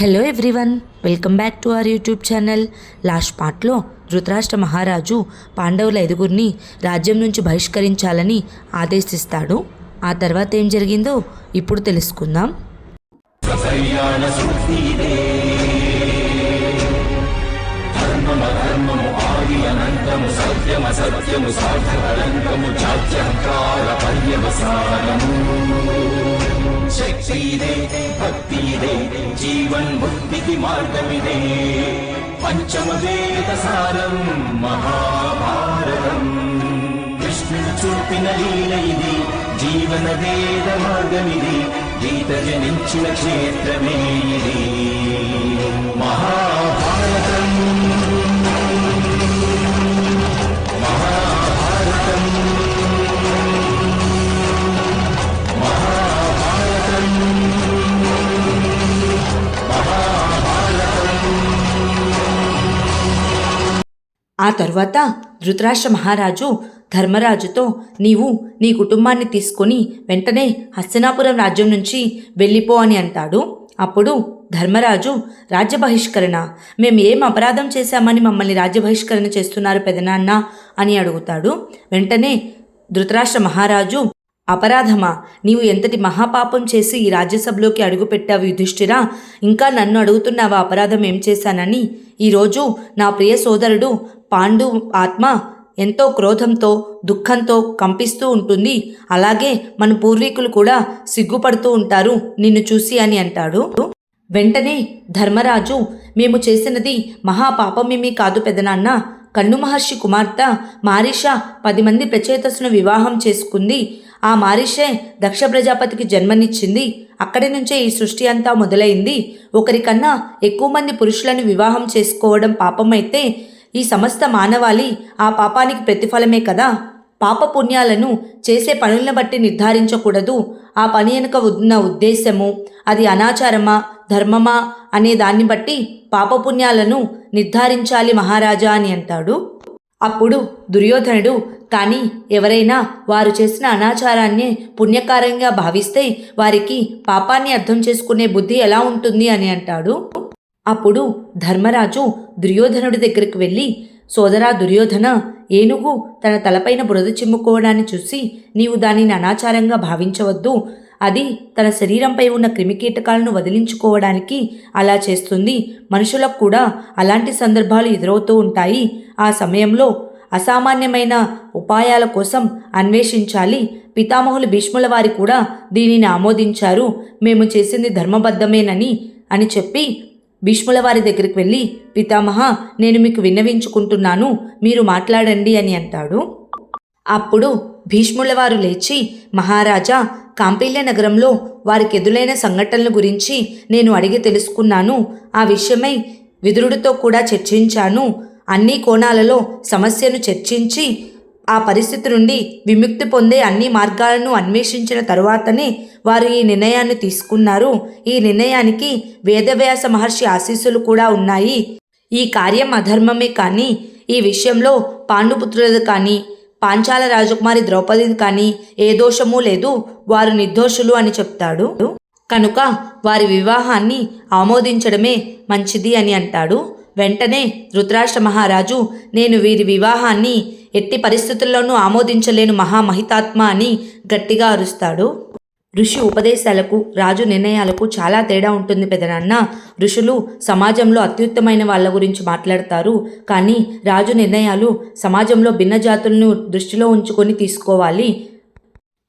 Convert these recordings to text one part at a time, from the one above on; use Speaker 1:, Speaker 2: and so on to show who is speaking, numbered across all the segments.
Speaker 1: Hello everyone welcome back to our YouTube channel last పార్ట్లో ధృతరాష్ట్ర మహారాజు పాండవుల ఐదుగురిని రాజ్యం నుంచి బహిష్కరించాలని ఆదేశిస్తాడు. ఆ తర్వాత ఏం జరిగిందో ఇప్పుడు తెలుసుకుందాం.
Speaker 2: శక్తిదే భక్తిదే జీవన్ముక్తికి మార్గమిదే. పంచమ వేద సారం మహాభారతం. కృష్ణుడు చూపిన లీల ఇది జీవన వేద మార్గమిది గీత జనించిన క్షేత్రమే ఇది.
Speaker 1: ఆ తర్వాత ధృతరాష్ట్ర మహారాజు ధర్మరాజుతో నీవు నీ కుటుంబాన్ని తీసుకొని వెంటనే హస్తినాపురం రాజ్యం నుంచి వెళ్ళిపో అని అంటాడు. అప్పుడు ధర్మరాజు రాజ్య బహిష్కరణ మేము ఏం అపరాధం చేశామని మమ్మల్ని రాజ్య బహిష్కరణ చేస్తున్నారు పెదనాన్న అని అడుగుతాడు. వెంటనే ధృతరాష్ట్ర మహారాజు అపరాధమా నీవు ఎంతటి మహాపాపం చేసి ఈ రాజ్యసభలోకి అడుగుపెట్టావు యుధిష్ఠిరా? ఇంకా నన్ను అడుగుతున్నావా అపరాధం ఏం చేశానని? ఈరోజు నా ప్రియ సోదరుడు పాండు ఆత్మ ఎంతో క్రోధంతో దుఃఖంతో కంపిస్తూ ఉంటుంది. అలాగే మన పూర్వీకులు కూడా సిగ్గుపడుతూ ఉంటారు. నిన్ను చూసి అని అంటాడు. వెంటనే ధర్మరాజు మేము చేసినది మహాపాపమేమీ కాదు పెదనాన్న. కన్ను మహర్షి కుమార్తె మారిష పది మంది ప్రచేతసును వివాహం చేసుకుంది. ఆ మారిషే దక్ష ప్రజాపతికి జన్మనిచ్చింది. అక్కడి నుంచే ఈ సృష్టి అంతా మొదలైంది. ఒకరికన్నా ఎక్కువ మంది పురుషులను వివాహం చేసుకోవడం పాపమైతే ఈ సమస్త మానవాళి ఆ పాపానికి ప్రతిఫలమే కదా? పాప పుణ్యాలను చేసే పనులను బట్టి నిర్ధారించకూడదు. ఆ పని వెనుక ఉన్న ఉద్దేశము అది అనాచారమా ధర్మమా అనే దాన్ని బట్టి పాపపుణ్యాలను నిర్ధారించాలి మహారాజా అని అంటాడు. అప్పుడు దుర్యోధనుడు కానీ ఎవరైనా వారు చేసిన అనాచారాన్ని పుణ్యకారంగా భావిస్తే వారికి పాపాన్ని అర్థం చేసుకునే బుద్ధి ఎలా ఉంటుంది? అని అంటాడు. అప్పుడు ధర్మరాజు దుర్యోధనుడి దగ్గరికి వెళ్ళి సోదరా దుర్యోధన ఏనుగు తన తలపైన బురద చిమ్ముకోవడాన్ని చూసి నీవు దానిని అనాచారంగా భావించవద్దు. అది తన శరీరంపై ఉన్న క్రిమికీటకాలను వదిలించుకోవడానికి అలా చేస్తుంది. మనుషులకు కూడా అలాంటి సందర్భాలు ఎదురవుతూ ఉంటాయి. ఆ సమయంలో అసామాన్యమైన ఉపాయాల కోసం అన్వేషించాలి. పితామహులు భీష్ముల వారి కూడా దీనిని ఆమోదించారు. మేము చేసింది ధర్మబద్ధమేనని అని చెప్పి భీష్ముల వారి దగ్గరికి వెళ్ళి పితామహ నేను మీకు విన్నవించుకుంటున్నాను మీరు మాట్లాడండి అని అంటాడు. అప్పుడు భీష్ముల వారు లేచి మహారాజా కాంపిల్య నగరంలో వారికి ఎదురైన సంఘటనల గురించి నేను అడిగి తెలుసుకున్నాను. ఆ విషయమై విదురుడితో కూడా చర్చించాను. అన్ని కోణాలలో సమస్యను చర్చించి ఆ పరిస్థితి నుండి విముక్తి పొందే అన్ని మార్గాలను అన్వేషించిన తరువాతనే వారు ఈ నిర్ణయాన్ని తీసుకున్నారు. ఈ నిర్ణయానికి వేదవ్యాస మహర్షి ఆశీస్సులు కూడా ఉన్నాయి. ఈ కార్యం అధర్మమే కానీ ఈ విషయంలో పాండుపుత్రులది కానీ పాంచాల రాజకుమారి ద్రౌపదిది కానీ ఏ దోషమూ లేదు వారు నిర్దోషులు అని చెప్తాడు. కనుక వారి వివాహాన్ని ఆమోదించడమే మంచిది అని అంటాడు. వెంటనే ధృతరాష్ట్ర మహారాజు నేను వీరి వివాహాన్ని ఎట్టి పరిస్థితుల్లోనూ ఆమోదించలేను మహామహితాత్మ అని గట్టిగా అరుస్తాడు. ఋషి ఉపదేశాలకు రాజు నిర్ణయాలకు చాలా తేడా ఉంటుంది పెదనాన్న. ఋషులు సమాజంలో అత్యుత్తమైన వాళ్ళ గురించి మాట్లాడతారు. కానీ రాజు నిర్ణయాలు సమాజంలో భిన్న జాతులను దృష్టిలో ఉంచుకొని తీసుకోవాలి.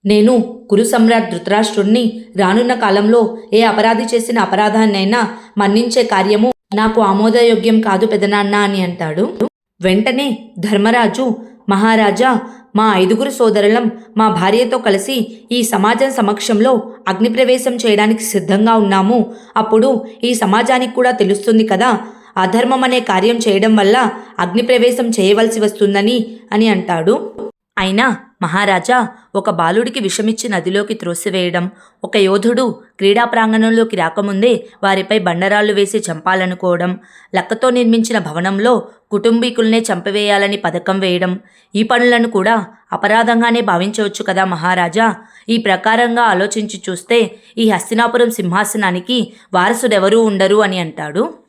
Speaker 1: నేను కురు సమ్రాట్ ధృతరాష్ట్రుణ్ణి రానున్న కాలంలో ఏ అపరాధి చేసిన అపరాధాన్నైనా మన్నించే కార్యము నాకు ఆమోదయోగ్యం కాదు పెదనాన్న అని అంటాడు. వెంటనే ధర్మరాజు మహారాజా మా ఐదుగురు సోదరులం మా భార్యతో కలిసి ఈ సమాజం సమక్షంలో అగ్నిప్రవేశం చేయడానికి సిద్ధంగా ఉన్నాము. అప్పుడు ఈ సమాజానికి కూడా తెలుస్తుంది కదా అధర్మం అనే కార్యం చేయడం వల్ల అగ్నిప్రవేశం చేయవలసి వస్తుందని అని అంటాడు. అయినా మహారాజా ఒక బాలుడికి విషమిచ్చి నదిలోకి త్రోసివేయడం ఒక యోధుడు క్రీడా ప్రాంగణంలోకి రాకముందే వారిపై బండరాళ్ళు వేసి చంపాలనుకోవడం లక్కతో నిర్మించిన భవనంలో కుటుంబీకుల్నే చంపివేయాలని పథకం వేయడం ఈ పనులను కూడా అపరాధంగానే భావించవచ్చు కదా మహారాజా? ఈ ప్రకారంగా ఆలోచించి చూస్తే ఈ హస్తినాపురం సింహాసనానికి వారసుడెవరూ ఉండరు అని అంటాడు.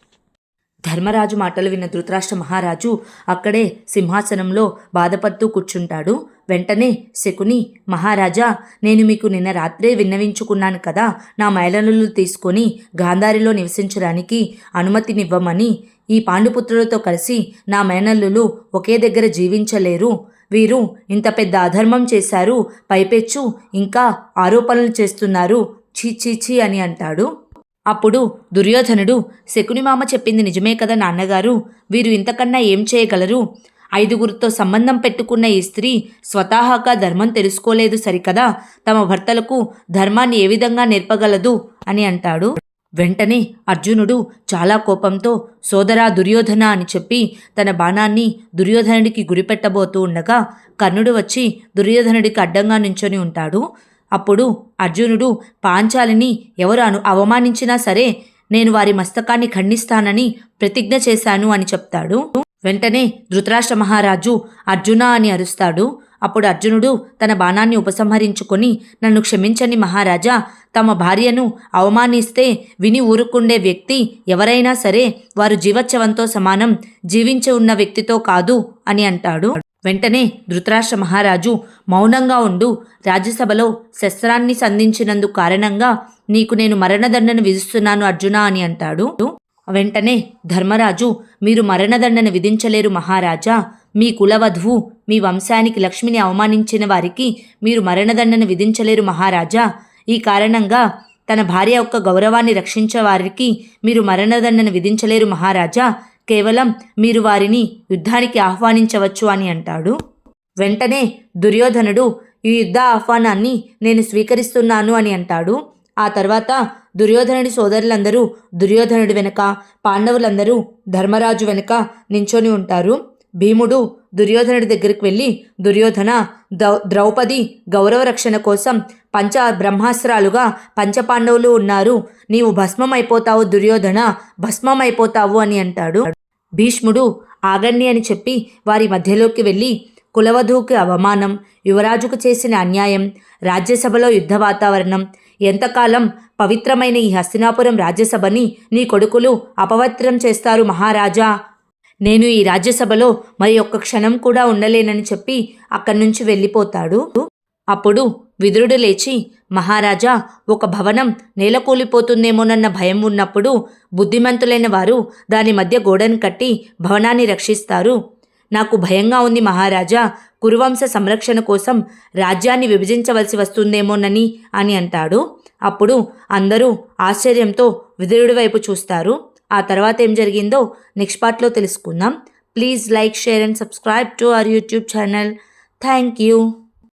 Speaker 1: ధర్మరాజు మాటలు విన్న ధృతరాష్ట్ర మహారాజు అక్కడే సింహాసనంలో బాధపడుతూ కూర్చుంటాడు. వెంటనే శకుని మహారాజా నేను మీకు నిన్న రాత్రే విన్నవించుకున్నాను కదా నా మైలనులు తీసుకొని గాంధారిలో నివసించడానికి అనుమతినివ్వమని ఈ పాండుపుత్రులతో కలిసి నా మేనల్లులు ఒకే దగ్గర జీవించలేరు. వీరు ఇంత పెద్ద అధర్మం చేశారు పైపెచ్చు ఇంకా ఆరోపణలు చేస్తున్నారు. చీ చీ చీ అని అంటాడు. అప్పుడు దుర్యోధనుడు శకుని మామ చెప్పింది నిజమే కదా నాన్నగారు. వీరు ఇంతకన్నా ఏం చేయగలరు? ఐదుగురితో సంబంధం పెట్టుకున్న ఈ స్త్రీ స్వతహాగా ధర్మం తెలుసుకోలేదు సరికదా? తమ భర్తలకు ధర్మాన్ని ఏ విధంగా నేర్పగలదు? అని అంటాడు. వెంటనే అర్జునుడు చాలా కోపంతో సోదరా దుర్యోధన అని చెప్పి తన బాణాన్ని దుర్యోధనుడికి గురిపెట్టబోతూ ఉండగా కర్ణుడు వచ్చి దుర్యోధనుడికి అడ్డంగా నించొని ఉంటాడు. అప్పుడు అర్జునుడు పాంచాలిని ఎవరు అను అవమానించినా సరే నేను వారి మస్తకాన్ని ఖండిస్తానని ప్రతిజ్ఞ చేశాను అని చెప్తాడు. వెంటనే ధృతరాష్ట్ర మహారాజు అర్జున అని అరుస్తాడు. అప్పుడు అర్జునుడు తన బాణాన్ని ఉపసంహరించుకొని నన్ను క్షమించండి మహారాజా తమ భార్యను అవమానిస్తే విని ఊరుకుండే వ్యక్తి ఎవరైనా సరే వారు జీవోత్సవంతో సమానం జీవించి ఉన్న వ్యక్తితో కాదు అని అంటాడు. వెంటనే ధృతరాష్ట్ర మహారాజు మౌనంగా ఉండు. రాజ్యసభలో శస్త్రాన్ని సంధించినందుకు కారణంగా నీకు నేను మరణదండను విధిస్తున్నాను అర్జున అని అంటాడు. వెంటనే ధర్మరాజు మీరు మరణదండన విధించలేరు మహారాజా. మీ కులవధువు మీ వంశానికి లక్ష్మిని అవమానించిన వారికి మీరు మరణదండన విధించలేరు మహారాజా. ఈ కారణంగా తన భార్య యొక్క గౌరవాన్ని రక్షించే వారికి మీరు మరణదండను విధించలేరు మహారాజా. కేవలం మీరు వారిని యుద్ధానికి ఆహ్వానించవచ్చు అని అంటాడు. వెంటనే దుర్యోధనుడు ఈ యుద్ధ ఆహ్వానాన్ని నేను స్వీకరిస్తున్నాను అని అంటాడు. ఆ తర్వాత దుర్యోధనుడి సోదరులందరూ దుర్యోధనుడి వెనుక పాండవులందరూ ధర్మరాజు వెనుక నించొని ఉంటారు. భీముడు దుర్యోధనుడి దగ్గరికి వెళ్ళి దుర్యోధన ద్రౌ ద్రౌపది గౌరవ రక్షణ కోసం పంచ బ్రహ్మాస్త్రాలుగా పంచపాండవులు ఉన్నారు. నీవు భస్మం అయిపోతావు దుర్యోధన భస్మం అయిపోతావు అని అంటాడు. భీష్ముడు ఆగండి అని చెప్పి వారి మధ్యలోకి వెళ్ళి కులవధువుకి అవమానం యువరాజుకు చేసిన అన్యాయం రాజ్యసభలో యుద్ధ వాతావరణం ఎంతకాలం పవిత్రమైన ఈ హస్తినాపురం రాజ్యసభని నీ కొడుకులు అపవిత్రం చేస్తారు మహారాజా. నేను ఈ రాజ్యసభలో మరి ఒక్క క్షణం కూడా ఉండలేనని చెప్పి అక్కడి నుంచి వెళ్ళిపోతాడు. అప్పుడు విదురుడు లేచి మహారాజా ఒక భవనం నేలకూలిపోతుందేమోనన్న భయం ఉన్నప్పుడు బుద్ధిమంతులైన వారు దాని మధ్య గోడను కట్టి భవనాన్ని రక్షిస్తారు. నాకు భయంగా ఉంది మహారాజా కురువంశ సంరక్షణ కోసం రాజ్యాన్ని విభజించవలసి వస్తుందేమోనని అని అంటాడు. అప్పుడు అందరూ ఆశ్చర్యంతో విదురుడి వైపు చూస్తారు. ఆ తర్వాత ఏం జరిగిందో నెక్స్ట్ పార్ట్లో తెలుసుకుందాం. Please like share and subscribe to our YouTube channel. Thank you.